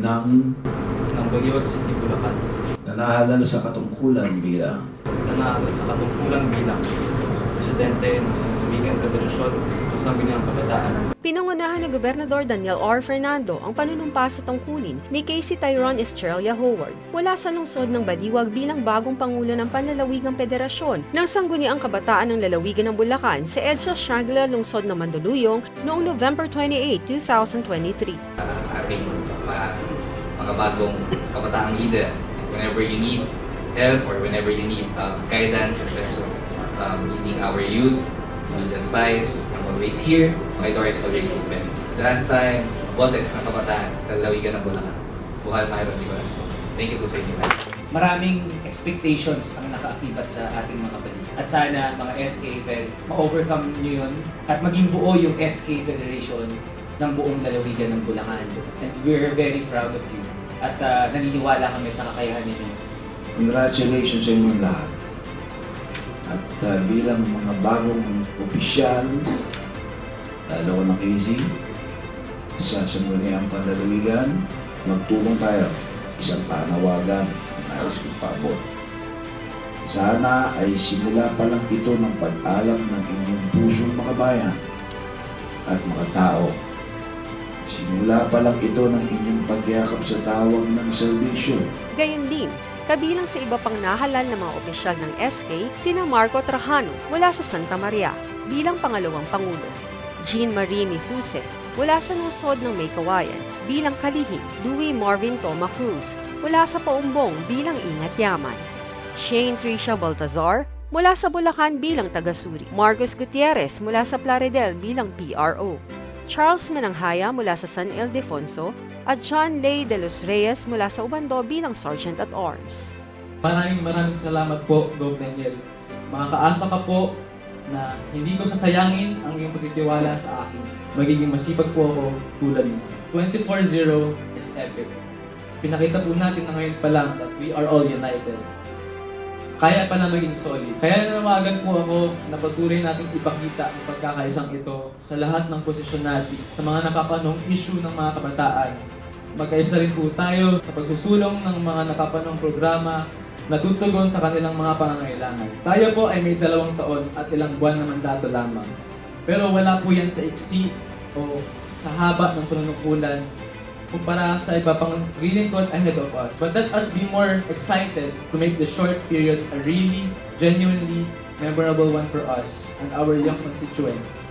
ng ng Baliwag City, Bulacan nanahalal sa katungkulan bilang nanakot sa katungkulang bilang Presidente ng Lumigang Federasyon ng Sangguniang Kabataan. Pinangunahan ni Gobernador Daniel R. Fernando ang panunumpa sa tungkulin ni Casey Tyrone Estrella Howard mula sa lungsod ng Baliwag bilang bagong Pangulo ng Panlalawigang Federasyon ng Sangguniang Kabataan ng Lalawigan ng Bulacan sa Edsa Shagla, lungsod ng Mandaluyong noong November 28, 2023. ating mga, mga bagong kabataang leader. Whenever you need help or whenever you need um, guidance in terms of um, leading our youth, you need advice, I'm always here. My door is always open. The last time, boses ng kabataan sa Lawigan ng Bulacan. Bukal Myron Nicolas. Thank you po sa inyo lahat. maraming expectations ang nakaakibat sa ating mga balik. At sana mga SK Fed, ma-overcome nyo yun at maging buo yung SK Federation ng buong lalawigan ng Bulacan. And we're very proud of you. At ah, naniniwala kami sa kakayahan ninyo. congratulations sa inyong lahat. At uh, bilang mga bagong opisyal, lalo ko ng Casey, sa Sangguniang Panlalawigan, magtulong tayo isang panawagan ng nais kong. Sana ay simula pa lang ito ng pag-alam ng inyong pusong makabayan at mga tao. Simula pa lang ito ng inyong pagyakap sa tawag ng serbisyo. Gayon din, kabilang sa iba pang nahalal na mga opisyal ng SK, sina Marco Trajano mula sa Santa Maria bilang pangalawang pangulo, Jean Marie Misuse mula sa lungsod ng Maykawayan bilang kalihim, Louis Marvin Toma Cruz mula sa Paumbong bilang Ingat Yaman, Shane Tricia Baltazar mula sa Bulacan bilang taga-Suri, Marcos Gutierrez mula sa Plaridel bilang PRO, Charles Mananghaya mula sa San Ildefonso at John Lay de los Reyes mula sa Ubando bilang Sergeant at Arms. Maraming maraming salamat po, Gov. Daniel. Makakaasa ka po na hindi ko sasayangin ang iyong pagtitiwala sa akin. Magiging masipag po ako tulad mo. 24-0 is epic. Pinakita po natin na ngayon pa lang that we are all united. Kaya pala maging solid. Kaya nanawagan po ako na patuloy natin ipakita ang pagkakaisang ito sa lahat ng posisyon natin sa mga nakapanong issue ng mga kabataan Magkaisa rin po tayo sa pagsusulong ng mga nakapanong programa na tutugon sa kanilang mga pangangailangan. Tayo po ay may dalawang taon at ilang buwan na mandato lamang. Pero wala po yan sa iksi o sa haba ng panunungkulan kumpara sa iba pang lingkod ahead of us. But let us be more excited to make the short period a really, genuinely memorable one for us and our young constituents.